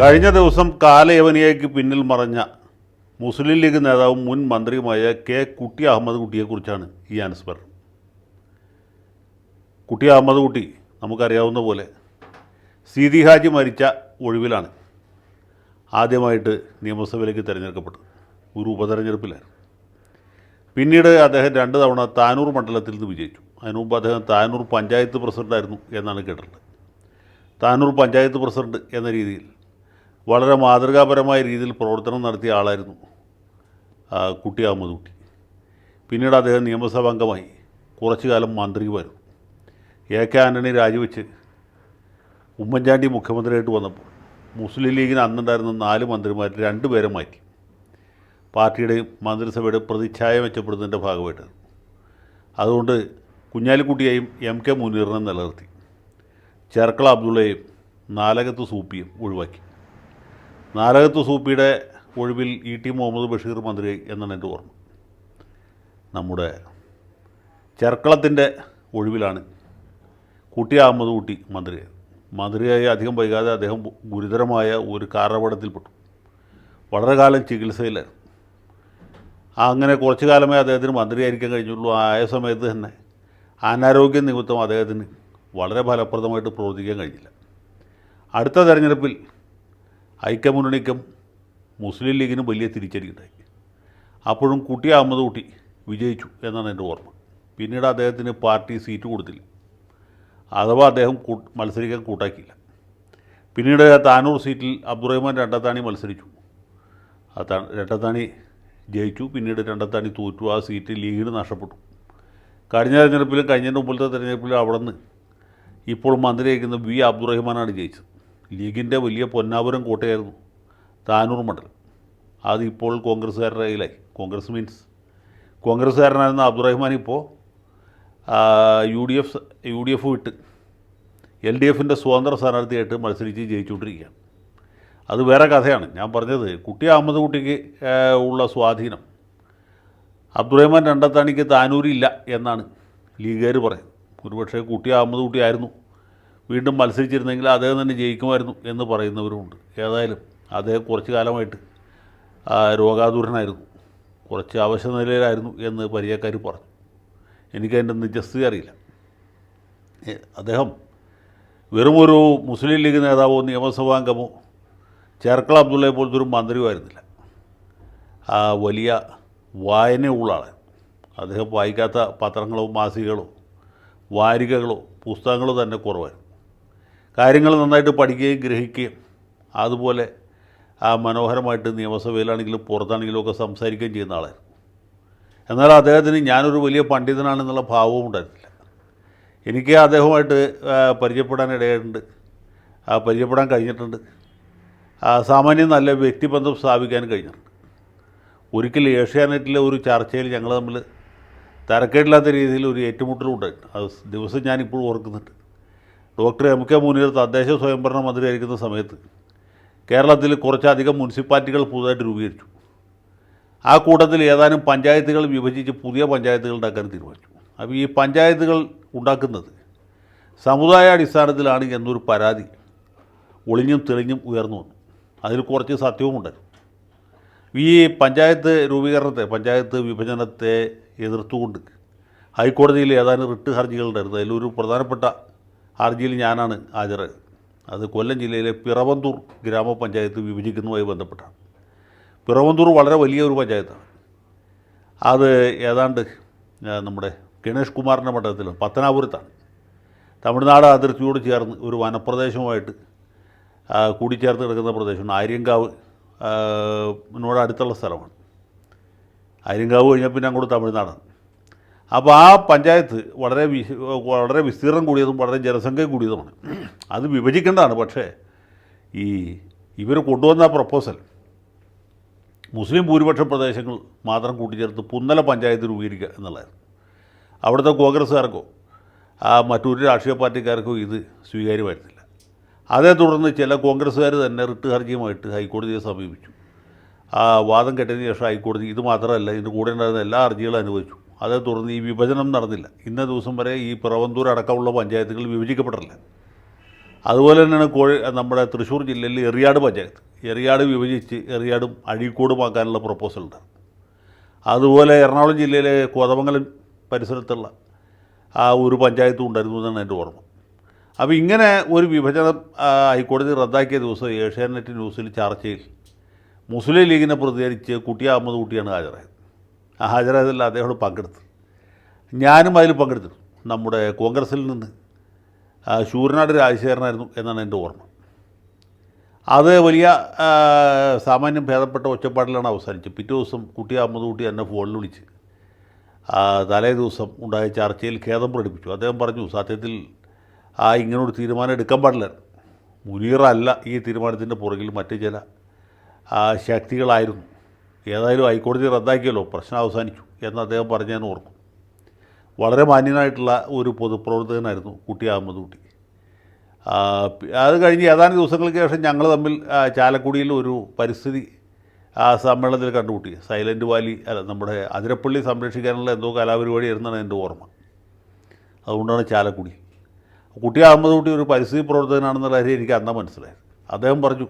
കഴിഞ്ഞ ദിവസം കാലയവനിയയ്ക്ക് പിന്നിൽ മറഞ്ഞ മുസ്ലിം ലീഗ് നേതാവും മുൻ മന്ത്രിയുമായ കെ കുട്ടി അഹമ്മദ് കുട്ടിയെക്കുറിച്ചാണ് ഈ അനുസ്മരണം കുട്ടി അഹമ്മദ് കുട്ടി നമുക്കറിയാവുന്ന പോലെ സീതി ഹാജി മരിച്ച ഒഴിവിലാണ് ആദ്യമായിട്ട് നിയമസഭയിലേക്ക് തിരഞ്ഞെടുക്കപ്പെട്ടത്. ഒരു ഉപതെരഞ്ഞെടുപ്പിലായിരുന്നു. പിന്നീട് അദ്ദേഹം രണ്ട് തവണ താനൂർ മണ്ഡലത്തിൽ നിന്ന് വിജയിച്ചു. അതിനു മുമ്പ് അദ്ദേഹം താനൂർ പഞ്ചായത്ത് പ്രസിഡന്റായിരുന്നു എന്നാണ് കേട്ടിട്ടുള്ളത്. താനൂർ പഞ്ചായത്ത് പ്രസിഡന്റ് എന്ന രീതിയിൽ വളരെ മാതൃകാപരമായ രീതിയിൽ പ്രവർത്തനം നടത്തിയ ആളായിരുന്നു കുട്ടി അഹമ്മദ് കുട്ടി പിന്നീട് അദ്ദേഹം നിയമസഭാ അംഗമായി കുറച്ചു കാലം മന്ത്രിയുമായിരുന്നു എ കെ ആന്റണി രാജിവെച്ച് ഉമ്മൻചാണ്ടി മുഖ്യമന്ത്രിയായിട്ട് വന്നപ്പോൾ മുസ്ലിം ലീഗിന് അന്നുണ്ടായിരുന്ന നാല് മന്ത്രിമാരിൽ രണ്ടുപേരെ മാറ്റി. പാർട്ടിയുടെയും മന്ത്രിസഭയുടെയും പ്രതിച്ഛായ മെച്ചപ്പെടുന്നതിന്റെ ഭാഗമായിട്ട് അതുകൊണ്ട് കുഞ്ഞാലിക്കുട്ടിയെയും എം കെ മുനീറിനെ നിലനിർത്തി. ചേർക്കള അബ്ദുള്ളയെയും നാലകത്ത് സൂപ്പിയും ഒഴിവാക്കി. നാലകത്ത് സൂപ്പിയുടെ ഒഴിവിൽ ഇ ടി മുഹമ്മദ് ബഷീർ മന്ത്രി എന്നാണ് എന്റെ ഓർമ്മ. നമ്മുടെ ചെർക്കളത്തിന്റെ ഒഴിവിലാണ് കുട്ടി അഹമ്മദ് കുട്ടി മന്ത്രിയായത് മന്ത്രിയായി അധികം വൈകാതെ അദ്ദേഹം ഗുരുതരമായ ഒരു കാറപടത്തിൽപ്പെട്ടു. വളരെ കാലം ചികിത്സയിലായിരുന്നു. അങ്ങനെ കുറച്ചു കാലമേ അദ്ദേഹത്തിന് മന്ത്രിയായിരിക്കാൻ കഴിഞ്ഞുള്ളൂ. ആയ സമയത്ത് തന്നെ അനാരോഗ്യ നിമിത്തം അദ്ദേഹത്തിന് വളരെ ഫലപ്രദമായിട്ട് പ്രവർത്തിക്കാൻ കഴിഞ്ഞില്ല. അടുത്ത തെരഞ്ഞെടുപ്പിൽ ഐക്യമുന്നണിക്കും മുസ്ലിം ലീഗിനും വലിയ തിരിച്ചടിയുണ്ടായി. അപ്പോഴും കുട്ടി അഹമ്മദ് കുട്ടി വിജയിച്ചു എന്നാണ് എന്റെ ഓർമ്മ. പിന്നീട് അദ്ദേഹത്തിന് പാർട്ടി സീറ്റ് കൊടുത്തില്ല. അഥവാ അദ്ദേഹം മത്സരിക്കാൻ കൂട്ടാക്കിയില്ല. പിന്നീട് താനൂർ സീറ്റിൽ അബ്ദുറഹ്മാൻ രണ്ടത്താണി മത്സരിച്ചു. രണ്ടത്താണി ജയിച്ചു. പിന്നീട് രണ്ടത്താണി തോറ്റു. ആ സീറ്റ് ലീഗിന് നഷ്ടപ്പെട്ടു. കഴിഞ്ഞ തെരഞ്ഞെടുപ്പിലും കഴിഞ്ഞതിന്റെ മുമ്പിലത്തെ തെരഞ്ഞെടുപ്പിലും അവിടെ നിന്ന് ഇപ്പോൾ മന്ത്രിയായിരിക്കുന്ന വി അബ്ദുറഹ്മാനാണ് ജയിച്ചത്. ലീഗിന്റെ വലിയ പൊന്നാപുരം കോട്ടയായിരുന്നു. താനൂർ മണ്ഡലം. അതിപ്പോൾ കോൺഗ്രസ്സുകാരുടെ കയ്യിലായി. കോൺഗ്രസ് മീൻസ്. കോൺഗ്രസ്സുകാരനായിരുന്ന അബ്ദുറഹ്മാൻ ഇപ്പോൾ U D F U D F വിട്ട് എൽ ഡി എഫിന്റെ സ്വതന്ത്ര സ്ഥാനാർത്ഥിയായിട്ട് മത്സരിച്ച് ജയിച്ചുകൊണ്ടിരിക്കുകയാണ്. അത് വേറെ കഥയാണ്. ഞാൻ പറഞ്ഞത് കുട്ടി അഹമ്മദ് കുട്ടിക്ക് ഉള്ള സ്വാധീനം. അബ്ദുറഹ്മാൻ രണ്ടത്താണിക്ക് താനൂരില്ല എന്നാണ് ലീഗുകാർ പറയുന്നത്. ഒരുപക്ഷെ കുട്ടി അഹമ്മദ് കുട്ടി ആയിരുന്നു. വീണ്ടും മത്സരിച്ചിരുന്നെങ്കിൽ അദ്ദേഹം തന്നെ ജയിക്കുമായിരുന്നു എന്ന് പറയുന്നവരുമുണ്ട്. ഏതായാലും അദ്ദേഹം കുറച്ച് കാലമായിട്ട് രോഗാതുരനായിരുന്നു. കുറച്ച് അവശ നിലയിലായിരുന്നു എന്ന് പരിചയക്കാർ പറഞ്ഞു. എനിക്കതിന്റെ നിജസ്ഥിതി അറിയില്ല. അദ്ദേഹം വെറുമൊരു മുസ്ലിം ലീഗ് നേതാവോ നിയമസഭാംഗമോ ചേർക്കള അബ്ദുള്ളയെ പോലത്തെ ഒരു മന്ത്രിയുമായിരുന്നില്ല വലിയ വായനയുള്ള ആളാണ് അദ്ദേഹം വായിക്കാത്ത പത്രങ്ങളോ മാസികകളോ വാരികകളോ പുസ്തകങ്ങളോ തന്നെ കുറവായിരുന്നു. കാര്യങ്ങൾ നന്നായിട്ട് പഠിക്കുകയും ഗ്രഹിക്കുകയും അതുപോലെ ആ മനോഹരമായിട്ട് നിയമസഭയിലാണെങ്കിലും പുറത്താണെങ്കിലും ഒക്കെ സംസാരിക്കുകയും ചെയ്യുന്ന ആളായിരുന്നു. എന്നാൽ അദ്ദേഹത്തിന് ഞാനൊരു വലിയ പണ്ഡിതനാണെന്നുള്ള ഭാവവും ഉണ്ടായിരുന്നില്ല എനിക്ക് അദ്ദേഹവുമായിട്ട് പരിചയപ്പെടാൻ ഇടയായിട്ടുണ്ട് ആ, പരിചയപ്പെടാൻ കഴിഞ്ഞിട്ടുണ്ട്. സാമാന്യം നല്ല വ്യക്തിബന്ധം സ്ഥാപിക്കാൻ കഴിഞ്ഞിട്ടുണ്ട്. ഒരിക്കൽ ഏഷ്യാനെറ്റിലെ ഒരു ചർച്ചയിൽ ഞങ്ങൾ തമ്മിൽ തരക്കേടില്ലാത്ത രീതിയിൽ ഒരു ഏറ്റുമുട്ടലും ഉണ്ടായിട്ടുണ്ട്. അത് ദിവസം ഞാനിപ്പോഴും ഓർക്കുന്നുണ്ട്. ഡോക്ടർ എം കെ മുനീർ തദ്ദേശ സ്വയംഭരണ മന്ത്രിയായിരിക്കുന്ന സമയത്ത് കേരളത്തിൽ കുറച്ചധികം മുനിസിപ്പാലിറ്റികൾ പുതുതായിട്ട് രൂപീകരിച്ചു. ആ കൂട്ടത്തിൽ ഏതാനും പഞ്ചായത്തുകൾ വിഭജിച്ച് പുതിയ പഞ്ചായത്തുകൾ ഉണ്ടാക്കാൻ തീരുമാനിച്ചു. അപ്പോൾ ഈ പഞ്ചായത്തുകൾ ഉണ്ടാക്കുന്നത് സമുദായ അടിസ്ഥാനത്തിലാണ് എന്നൊരു പരാതി ഒളിഞ്ഞും തെളിഞ്ഞും ഉയർന്നു വന്നു. അതിൽ കുറച്ച് സത്യവും ഉണ്ടായിരുന്നു. ഈ പഞ്ചായത്ത് രൂപീകരണത്തെ പഞ്ചായത്ത് വിഭജനത്തെ എതിർത്തുകൊണ്ട് ഹൈക്കോടതിയിൽ ഏതാനും റിട്ട് ഹർജികൾ ഹർജികളുണ്ടായിരുന്നു അതിലൊരു പ്രധാനപ്പെട്ട ഹർജിയിൽ ഞാനാണ് ഹാജരായത് അത് കൊല്ലം ജില്ലയിലെ പിറവന്തൂർ ഗ്രാമപഞ്ചായത്ത് വിഭജിക്കുന്നതുമായി ബന്ധപ്പെട്ടാണ്. പിറവന്തൂർ വളരെ വലിയ ഒരു പഞ്ചായത്താണ്. അത് ഏതാണ്ട് നമ്മുടെ ഗണേഷ് കുമാറിന്റെ മണ്ഡലത്തിൽ പത്തനാപുരത്താണ്. തമിഴ്നാട് അതിർത്തിയോട് ചേർന്ന് ഒരു വനപ്രദേശവുമായിട്ട് കൂടിച്ചേർത്ത് കിടക്കുന്ന പ്രദേശമാണ് ആര്യങ്കാവ് നോട് അടുത്തുള്ള സ്ഥലമാണ്. ആര്യങ്കാവ് കഴിഞ്ഞാൽ പിന്നെ അങ്ങോട്ട് തമിഴ്നാടാണ്. അപ്പോൾ ആ പഞ്ചായത്ത് വളരെ വളരെ വിസ്തീർണം കൂടിയതും വളരെ ജനസംഖ്യ കൂടിയതുമാണ്. അത് വിഭജിക്കേണ്ടതാണ്. പക്ഷേ ഈ ഇവർ കൊണ്ടുവന്ന പ്രപ്പോസൽ മുസ്ലിം ഭൂരിപക്ഷ പ്രദേശങ്ങൾ മാത്രം കൂട്ടിച്ചേർത്ത് പുന്നല പഞ്ചായത്ത് രൂപീകരിക്കുക എന്നുള്ളതായിരുന്നു അവിടുത്തെ കോൺഗ്രസ്സുകാർക്കോ മറ്റൊരു രാഷ്ട്രീയ പാർട്ടിക്കാർക്കോ ഇത് സ്വീകാര്യമായിരുന്നില്ല. അതേ തുടർന്ന് ചില കോൺഗ്രസ്സുകാർ തന്നെ റിട്ട് ഹർജിയുമായിട്ട് ഹൈക്കോടതിയെ സമീപിച്ചു. ആ വാദം കെട്ടതിന് ശേഷം ഹൈക്കോടതി ഇത് മാത്രമല്ല ഇതിന്റെ കൂടെ ഉണ്ടായിരുന്ന എല്ലാ ഹർജികളും അനുവദിച്ചു. അതേ തുടർന്ന് ഈ വിഭജനം നടന്നില്ല. ഇന്ന ദിവസം വരെ ഈ പിറവന്തൂർ അടക്കമുള്ള പഞ്ചായത്തുകൾ വിഭജിക്കപ്പെട്ടില്ല അതുപോലെ തന്നെയാണ് കോഴി നമ്മുടെ തൃശ്ശൂർ ജില്ലയിൽ എറിയാട് പഞ്ചായത്ത്. എറിയാട് വിഭജിച്ച് എറിയാടും പ്രപ്പോസൽ ഉണ്ട് അതുപോലെ എറണാകുളം ജില്ലയിലെ കോതമംഗലം പരിസരത്തുള്ള ആ ഒരു പഞ്ചായത്തും ഉണ്ടായിരുന്നു എന്നാണ് എന്റെ ഓർമ്മ. അപ്പോൾ ഇങ്ങനെ ഒരു വിഭജനം ഹൈക്കോടതി റദ്ദാക്കിയ ദിവസം ഏഷ്യാനെറ്റ് ന്യൂസിൽ ചർച്ചയിൽ മുസ്ലിം ലീഗിനെ പ്രതികരിച്ച് കുട്ടി അഹമ്മദ് കുട്ടിയാണ് ഹാജരായത്. ഹാജരായതിൽ അദ്ദേഹം പങ്കെടുത്തു. ഞാനും അതിൽ പങ്കെടുത്തു നമ്മുടെ കോൺഗ്രസിൽ നിന്ന് ശൂരനാട് രാജശേഖരനായിരുന്നു എന്നാണ് എന്റെ ഓർമ്മ. അത് വലിയ സാമാന്യം ഭേദപ്പെട്ട ഒച്ചപ്പാടിലാണ് അവസാനിച്ചത്. പിറ്റേ ദിവസം കുട്ടി അമ്മത് കുട്ടി എന്നെ ഫോണിൽ വിളിച്ച് തലേ ദിവസം ഉണ്ടായ ചർച്ചയിൽ ഖേദം പ്രകടിപ്പിച്ചു. അദ്ദേഹം പറഞ്ഞു സത്യത്തിൽ ആ ഇങ്ങനൊരു തീരുമാനം എടുക്കാൻ പാടില്ല. മുനീറല്ല ഈ തീരുമാനത്തിന്റെ പുറകിൽ മറ്റു ചില ശക്തികളായിരുന്നു. ഏതായാലും ഹൈക്കോടതി റദ്ദാക്കിയല്ലോ. പ്രശ്നം അവസാനിച്ചു എന്ന് അദ്ദേഹം പറഞ്ഞു ഞാൻ ഓർക്കും. വളരെ മാന്യനായിട്ടുള്ള ഒരു പൊതുപ്രവർത്തകനായിരുന്നു കുട്ടി അഹമ്മദ് കുട്ടി. അത് കഴിഞ്ഞ് ഏതാനും ദിവസങ്ങൾക്ക് ശേഷം ഞങ്ങൾ തമ്മിൽ ചാലക്കുടിയിൽ ഒരു പരിസ്ഥിതി സമ്മേളനത്തിൽ കണ്ടുമുട്ടി. സൈലന്റ് വാലി അല്ല നമ്മുടെ അതിരപ്പള്ളി സംരക്ഷിക്കാനുള്ള എന്തോ കലാപരിപാടി ആയിരുന്നാണ് എന്റെ ഓർമ്മ. അതുകൊണ്ടാണ് ചാലക്കുടി. കുട്ടി അഹമ്മദ് കുട്ടി ഒരു പരിസ്ഥിതി പ്രവർത്തകനാണെന്നുള്ള കാര്യം എനിക്ക് അന്നാ മനസ്സിലായത് അദ്ദേഹം പറഞ്ഞു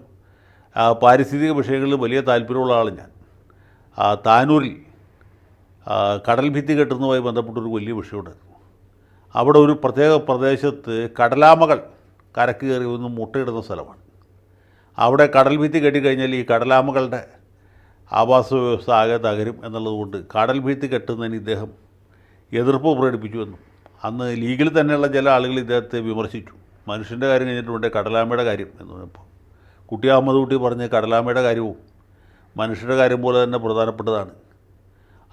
പാരിസ്ഥിതിക വിഷയങ്ങളിൽ വലിയ താല്പര്യമുള്ള ആൾ ഞാൻ. താനൂരിൽ കടൽ ഭിത്തി കെട്ടുന്നതുമായി ബന്ധപ്പെട്ടൊരു വലിയ വിഷയമുണ്ടായിരുന്നു. അവിടെ ഒരു പ്രത്യേക പ്രദേശത്ത് കടലാമകൾ കരക്ക് കയറി ഒന്ന് മുട്ടയിടുന്ന സ്ഥലമാണ്. അവിടെ കടൽ ഭിത്തി കെട്ടിക്കഴിഞ്ഞാൽ ഈ കടലാമകളുടെ ആവാസ വ്യവസ്ഥ ആകെ തകരും എന്നുള്ളതുകൊണ്ട് കടൽ ഭിത്തി കെട്ടുന്നതിന് ഇദ്ദേഹം എതിർപ്പ് പ്രകടിപ്പിച്ചുവെന്നും അന്ന് ലീഗിൽ തന്നെയുള്ള ചില ആളുകൾ ഇദ്ദേഹത്തെ വിമർശിച്ചു. മനുഷ്യന്റെ കാര്യം കഴിഞ്ഞിട്ടുണ്ട് കടലാമയുടെ കാര്യം എന്ന് പറഞ്ഞപ്പോൾ. കുട്ടി അഹമ്മദ് കുട്ടി പറഞ്ഞ് കടലാമയുടെ കാര്യവും മനുഷ്യരുടെ കാര്യം പോലെ തന്നെ പ്രധാനപ്പെട്ടതാണ്.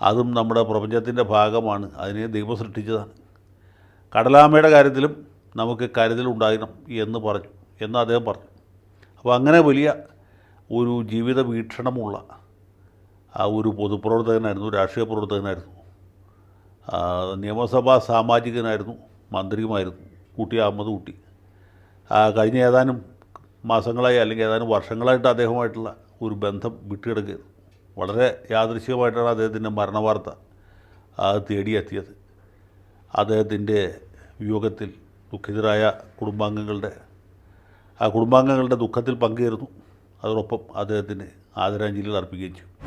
അതും നമ്മുടെ പ്രപഞ്ചത്തിന്റെ ഭാഗമാണ്. അതിനെ ദൈവം സൃഷ്ടിച്ചതാണ്. കടലാമയുടെ കാര്യത്തിലും നമുക്ക് കരുതലുണ്ടാകണം എന്ന് പറഞ്ഞു എന്ന് അദ്ദേഹം പറഞ്ഞു. അപ്പോൾ അങ്ങനെ വലിയ ഒരു ജീവിത വീക്ഷണമുള്ള ആ ഒരു പൊതുപ്രവർത്തകനായിരുന്നു രാഷ്ട്രീയ പ്രവർത്തകനായിരുന്നു. നിയമസഭാ സാമാജികനായിരുന്നു മന്ത്രിയുമായിരുന്നു കുട്ടി അഹമ്മദ് കുട്ടി. കഴിഞ്ഞ ഏതാനും മാസങ്ങളായി അല്ലെങ്കിൽ ഏതാനും വർഷങ്ങളായിട്ട് അദ്ദേഹമായിട്ടുള്ള ഒരു ബന്ധം വിട്ടുകിടക്കുകയായിരുന്നു വളരെ യാദൃശികമായിട്ടാണ് അദ്ദേഹത്തിന്റെ മരണവാർത്ത ആ, തേടിയെത്തിയത്. അദ്ദേഹത്തിന്റെ വിയോഗത്തിൽ ദുഃഖിതരായ കുടുംബാംഗങ്ങളുടെ ആ കുടുംബാംഗങ്ങളുടെ ദുഃഖത്തിൽ പങ്കുചേർന്നു. അതോടൊപ്പം അദ്ദേഹത്തിന് ആദരാഞ്ജലികൾ അർപ്പിക്കുകയും ചെയ്തു.